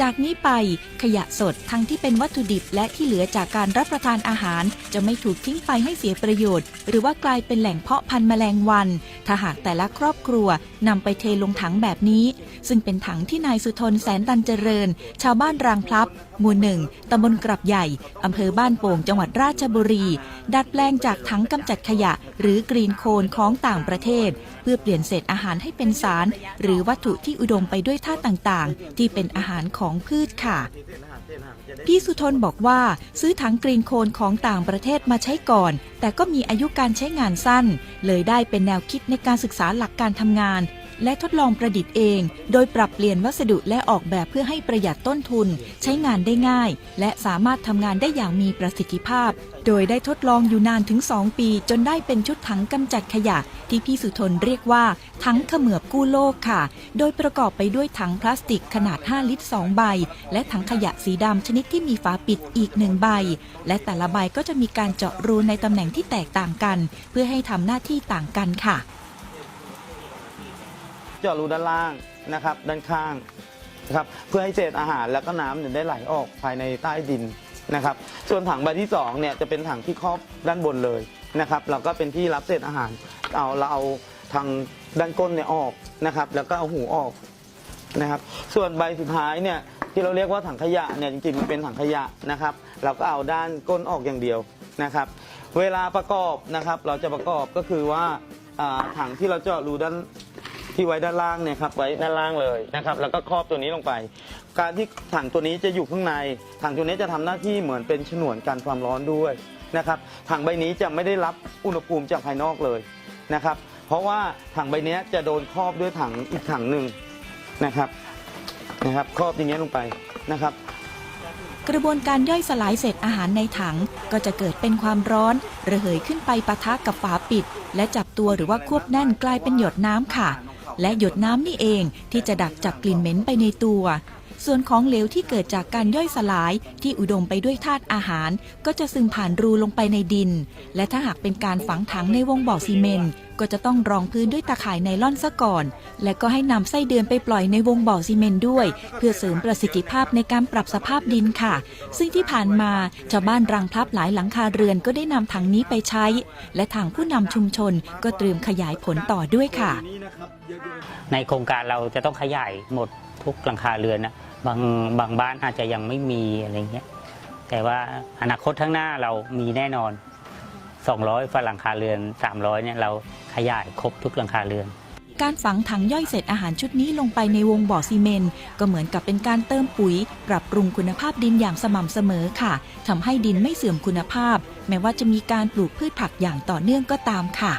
จากนี้ไปขยะสดทั้งที่เป็นวัตถุดิบและที่เหลือจากการรับประทานอาหาร จะไม่ถูกทิ้งไปให้เสียประโยชน์ หรือว่ากลายเป็นแหล่งเพาะพันธุ์แมลงวัน ถ้าหากแต่ละครอบครัวนำไปเทลงถังแบบนี้ ซึ่งเป็นถังที่นายสุทนแสนตันเจริญ ชาวบ้านรางพลับ หมู่หนึ่งตำบลกรับใหญ่อำเภอบ้านโป่งจังหวัดราชบุรี ดัดแปลงจากถังกำจัดขยะ หรือกรีนโคนของต่างประเทศ เพื่อเปลี่ยนเศษอาหารให้เป็นสาร หรือวัตถุที่อุดมไปด้วยธาตุต่างๆ ที่เป็นอาหารของพืชค่ะ พี่สุทนบอกว่าซื้อถังกรีนโคนของต่างประเทศมาใช้ก่อน แต่ก็มีอายุการใช้งานสั้น เลยได้เป็นแนวคิดในการศึกษาหลักการทำงาน และทดลองประดิษฐ์เอง โดยปรับเปลี่ยนวัสดุและออกแบบเพื่อให้ประหยัดต้นทุน ใช้งานได้ง่าย และสามารถทำงานได้อย่างมีประสิทธิภาพ โดยได้ทดลองอยู่นานถึง 2 ปี จนได้เป็นชุดถังกำจัดขยะ ที่พี่สุทนเรียกว่าถังเขมือบกู้โลกค่ะ โดยประกอบไปด้วยถังพลาสติกขนาด 5 ลิตร 2 ใบ และถังขยะสีดำชนิดที่มีฝาปิดอีกหนึ่งใบ และแต่ละใบก็จะมีการเจาะรูในตำแหน่งที่แตกต่างกัน เพื่อให้ทำหน้าที่ต่างกันค่ะ เจาะรูด้านล่างนะครับ ด้านข้างนะครับเพื่อให้เศษอาหารแล้วก็น้ำเนี่ยได้ไหลออกภายในใต้ดินนะครับ ส่วนถังใบที่สองเนี่ยจะเป็นถังที่ครอบด้านบนเลยนะครับเราก็เป็นที่รับเศษอาหาร เอาเราเอาทางด้านก้นเนี่ยออกนะครับ แล้วก็เอาหูออกนะครับ ส่วนใบสุดท้ายเนี่ยที่เราเรียกว่าถังขยะเนี่ยจริงๆมันเป็นถังขยะนะครับ เราก็เอาด้านก้นออกอย่างเดียวนะครับ เวลาประกอบนะครับ เราจะประกอบก็คือว่าถังที่เราเจาะรูด้าน ที่ไว้ด้านล่างเนี่ยครับไว้ด้านล่างเลยนะครับแล้วก็ครอบตัวนี้ลงไป การที่ถังตัวนี้จะอยู่ข้างในถังตัวนี้จะทำหน้าที่เหมือนเป็นฉนวนกันความร้อนด้วยนะครับถังใบนี้จะไม่ได้รับอุณหภูมิจากภายนอกเลยนะครับ เพราะว่าถังใบนี้จะโดนครอบด้วยถังอีกถังหนึ่งนะครับนะครับครอบอย่างเงี้ยลงไปนะครับกระบวนการย่อยสลายเศษอาหารในถังก็จะเกิดเป็นความร้อนระเหยขึ้นไปปะทะกับฝาปิด และจับตัวหรือว่าควบแน่นกลายเป็นหยดน้ำค่ะ และหยดน้ำนี่เองที่จะดักจับกลิ่นเหม็นไปในตัว ส่วนของเหลวที่เกิดจากการย่อยสลายที่อุดมไปด้วยธาตุอาหาร ก็จะซึมผ่านรูลงไปในดิน และถ้าหากเป็นการฝังถังในวงบ่อซีเมนต์ก็จะต้องรองพื้นด้วยตะข่ายไนล่อนซะก่อน และก็ให้นำไส้เดือนไปปล่อยในวงบ่อซีเมนต์ด้วย เพื่อเสริมประสิทธิภาพในการปรับสภาพดินค่ะ ซึ่งที่ผ่านมาชาวบ้านรังพลับหลายหลังคาเรือนก็ได้นำถังนี้ไปใช้ และทางผู้นำชุมชนก็เตรียมขยายผลต่อด้วยค่ะ ในโครงการเราจะต้องขยายหมดทุกหลังคาเรือนนะ บางบางบ้านอาจจะยังไม่มีอะไรเงี้ยแต่ว่าอนาคตข้างหน้าเรามีแน่นอน 200ฝาหลังคาเรือน 300เนี่ยเราขยายครบทุกหลังคาเรือน การฝังถังย่อยเศษอาหารชุดนี้ลงไปในวงบ่อซีเมนต์ก็เหมือนกับเป็นการเติมปุ๋ย ปรับปรุงคุณภาพดินอย่างสม่ำเสมอค่ะทำให้ดินไม่เสื่อมคุณภาพ แม้ว่าจะมีการปลูกพืชผักอย่างต่อเนื่องก็ตามค่ะ